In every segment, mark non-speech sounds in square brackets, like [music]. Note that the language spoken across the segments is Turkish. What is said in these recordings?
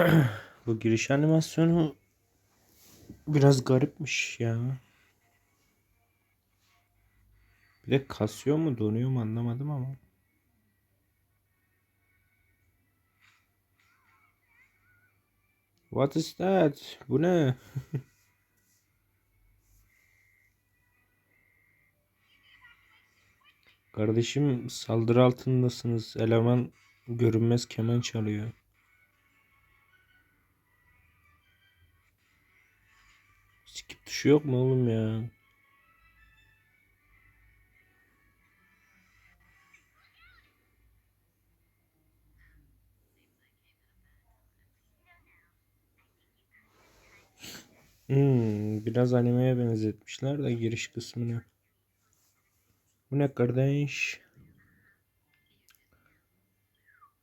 [clears throat] Bu giriş animasyonu biraz garipmiş ya. Bir de kasıyor mu donuyor mu anlamadım ama. What is that? Bu ne? [laughs] Kardeşim saldırı altındasınız. Eleman görünmez keman çalıyor. Skip tuşu yok mu oğlum ya? Hmm, biraz animeye benzetmişler de giriş kısmını. Bu ne kardeş?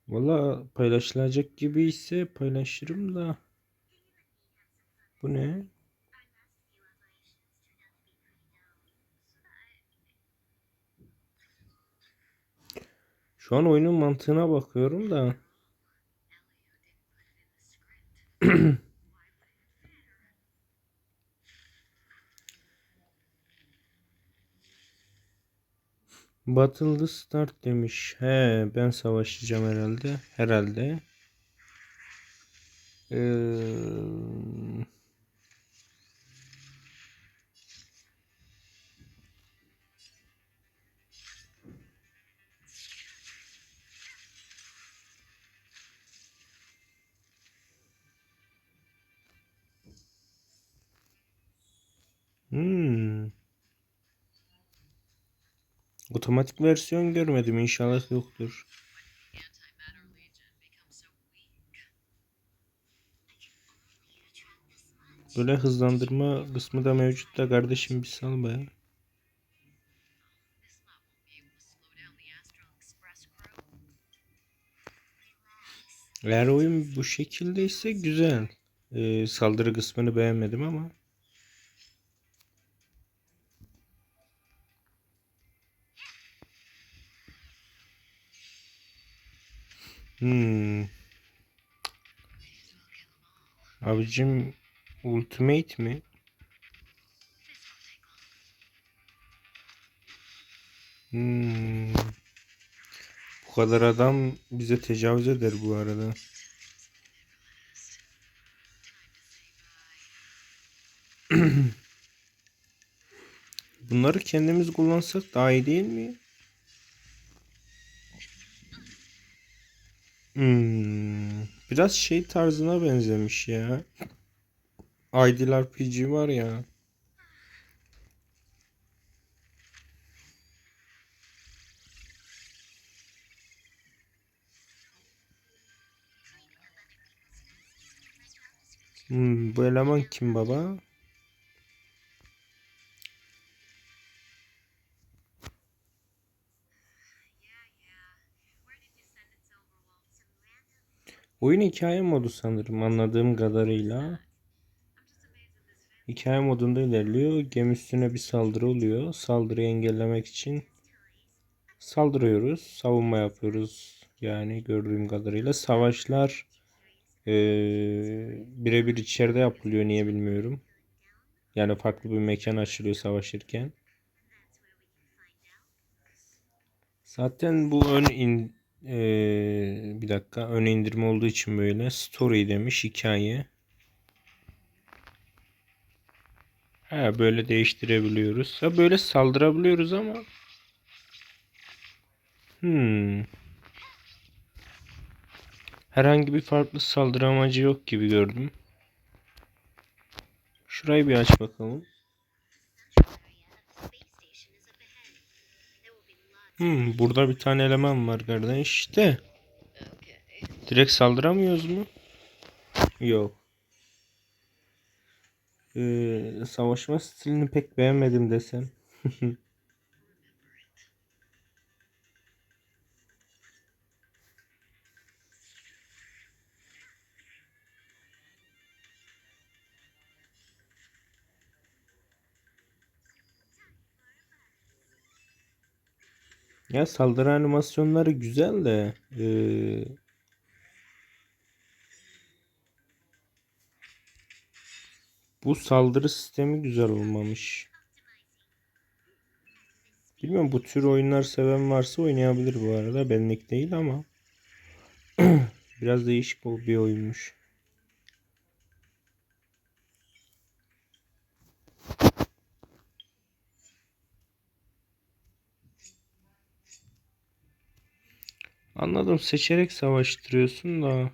Valla paylaşılacak gibi ise paylaşırım da. Bu ne? Şu an oyunun mantığına bakıyorum da. [clears throat] The start demiş. He ben savaşacağım herhalde. Herhalde. Ee, Hmm. Otomatik versiyon görmedim. İnşallah yoktur. Böyle hızlandırma kısmı da mevcut da kardeşim bir sal be. This lot won't be able to slow down the Astral Express crew. Eğer oyun bu şekildeyse güzel. Ee, saldırı kısmını beğenmedim ama. Hmm. Abicim Ultimate mi? Hmm. Bu kadar adam bize tecavüz eder bu arada. [clears throat] Bunları kendimiz kullansak daha iyi değil mi? Hmm. Biraz şey tarzına benzemiş ya. Ideal RPG var ya. Hmm, bu eleman kim baba? Oyun hikaye modu sanırım anladığım kadarıyla. Hikaye modunda ilerliyor. Gemi üstüne bir saldırı oluyor. Saldırıyı engellemek için saldırıyoruz. Savunma yapıyoruz. Yani gördüğüm kadarıyla. Savaşlar eee birebir içeride yapılıyor. Niye bilmiyorum. Yani farklı bir mekan açılıyor savaşırken. Zaten bu ön in, eee, bir dakika ön indirme olduğu için böyle story demiş hikaye. Ha böyle değiştirebiliyoruz. Ha böyle saldırabiliyoruz ama. Hmm. Herhangi bir farklı saldırı amacı yok gibi gördüm. Şurayı bir aç bakalım. Hmm, burada bir tane eleman var kardeş. İşte. Direkt saldıramıyoruz mu? Yok. Ee, savaşma stilini pek beğenmedim desem. [laughs] Ya saldırı animasyonları güzel de ee, bu saldırı sistemi güzel olmamış. Bilmiyorum bu tür oyunlar seven varsa oynayabilir bu arada. Benlik değil ama [clears throat] biraz değişik bir oyunmuş. Anladım. Seçerek savaştırıyorsun da.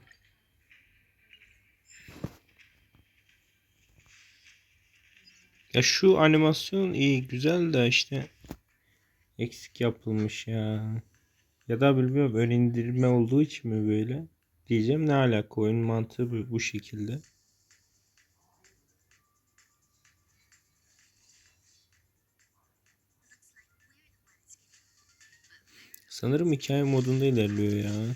Ya şu animasyon iyi, güzel de işte eksik yapılmış ya. Ya da bilmiyorum ön indirme olduğu için mi böyle? Diyeceğim ne alaka oyun mantığı bu, bu şekilde. Sanırım hikaye modunda ilerliyor ya.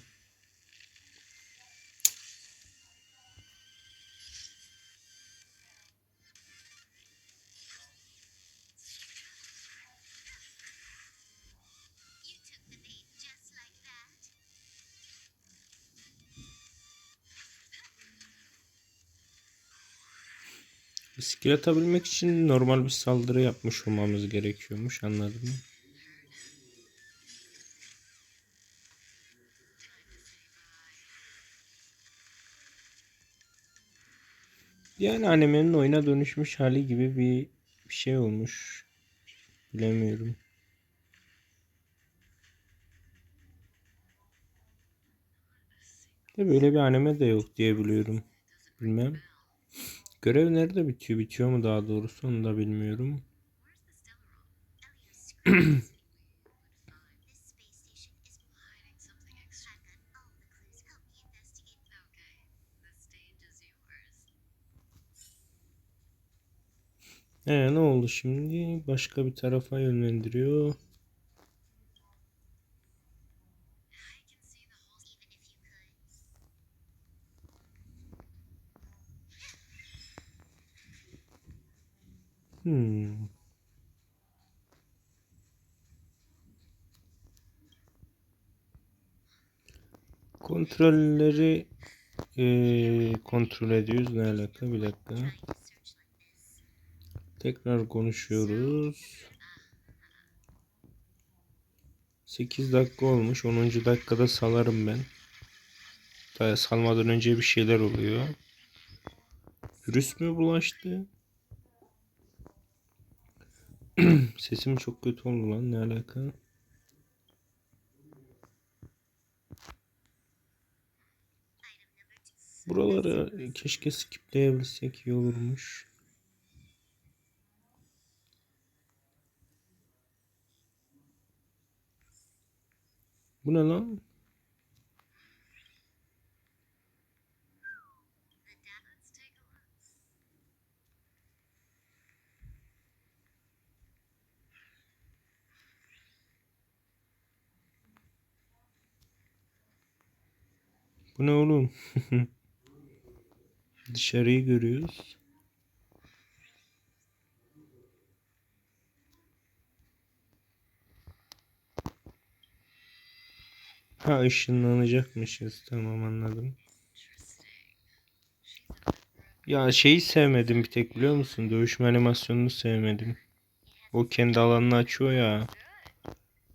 Skill atabilmek için normal bir saldırı yapmış olmamız gerekiyormuş anladın mı? Yani animenin oyuna dönüşmüş hali gibi bir, şey olmuş. Bilemiyorum. De böyle bir anime de yok diye biliyorum. Bilmem. Görev nerede bitiyor? Bitiyor mu daha doğrusu onu da bilmiyorum. [clears throat] [clears throat] Ee, ne oldu şimdi? Başka bir tarafa yönlendiriyor. Hmm. Kontrolleri eee, kontrol ediyoruz. Ne alaka? Bir dakika. Tekrar konuşuyoruz. 8 dakika olmuş. 10. dakikada salarım ben. Daha salmadan önce bir şeyler oluyor. Virüs mü bulaştı? [clears throat] Sesim çok kötü oldu lan. Ne alaka? Buraları keşke skipleyebilsek iyi olurmuş. Bu ne lan? Bu ne oğlum? [laughs] Dışarıyı görüyoruz. Ha ışınlanacakmışız. Tamam anladım. Ya şeyi sevmedim bir tek biliyor musun? Dövüşme animasyonunu sevmedim. O kendi alanını açıyor ya.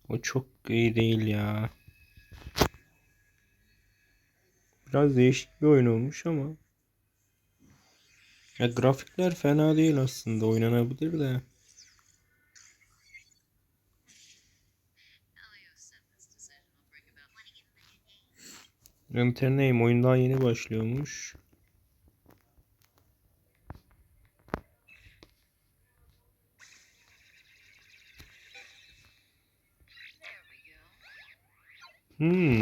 O çok iyi değil ya. Biraz değişik bir oyun olmuş ama. Ya grafikler fena değil aslında. Oynanabilir de. A new name? Interneyim oyun daha yeni başlıyormuş. Hmm.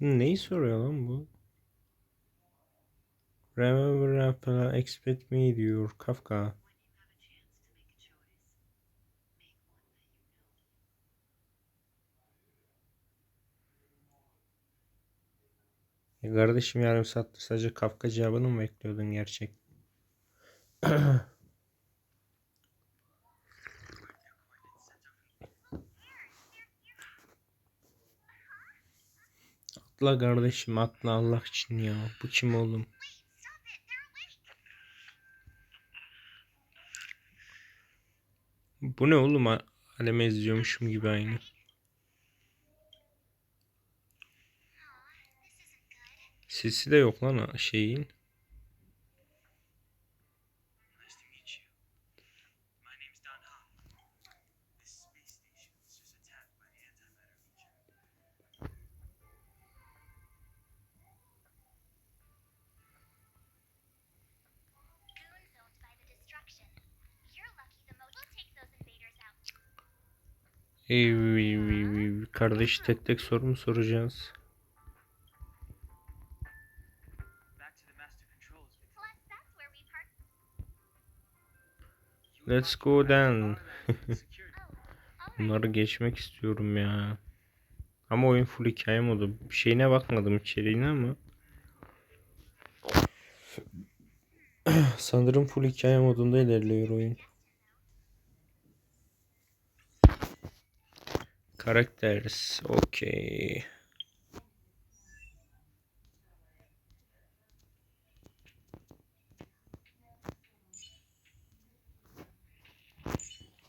Neyi soruyor lan bu? Remember Apple expect me diyor Kafka. When you have a chance to make a choice, make one that you know. E kardeşim yarım saattir sadece Kafka cevabını mı bekliyordun gerçek? [clears throat] Atla kardeşim atla Allah için ya. Bu kim oğlum? Bu ne oğlum? Aleme izliyormuşum gibi aynı. Sesi de yok lan şeyin. Ey. Kardeş tek tek soru mu. You Let's go the then. [laughs] Bunları geçmek istiyorum ya. Ama oyun full hikaye modu. Bir şeyine bakmadım içeriğine ama. [clears throat] Sanırım full hikaye modunda ilerliyor oyun. Karakters. Okey.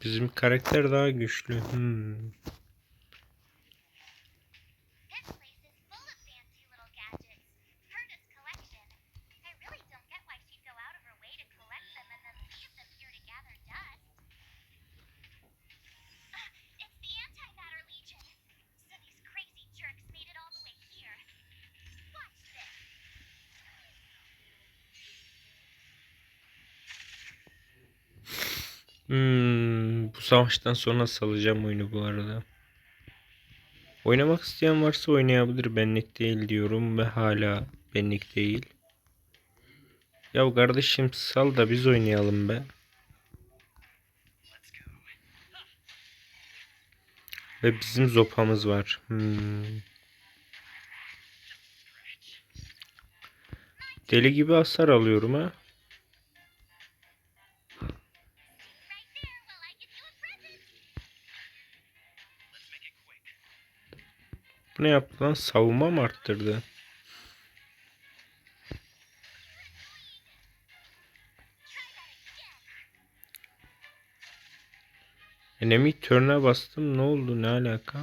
Bizim karakter daha güçlü. Hmm. Hmm, bu savaştan sonra salacağım oyunu bu arada. Oynamak isteyen varsa oynayabilir. Benlik değil diyorum ve hala benlik değil. Ya kardeşim sal da biz oynayalım be. Ve bizim zopamız var. Hmm. Deli gibi hasar alıyorum ha. Bu ne yaptı lan? Savunma mı arttırdı? Enemy turn'a bastım. Ne oldu? Ne alaka?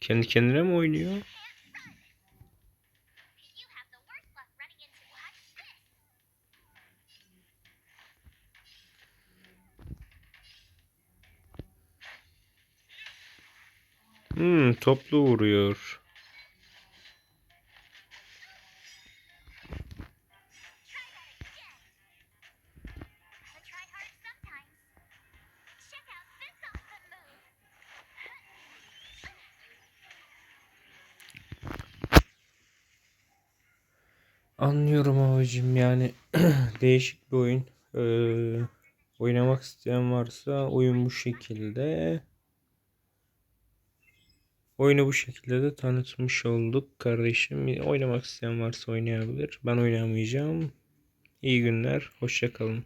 Kendi kendine mi oynuyor? This awesome move. Anlıyorum abicim yani [clears throat] değişik bir oyun. Ee, oynamak isteyen varsa oyun bu şekilde. Oyunu bu şekilde de tanıtmış olduk kardeşim. Oynamak isteyen varsa oynayabilir. Ben oynamayacağım. İyi günler. Hoşça kalın.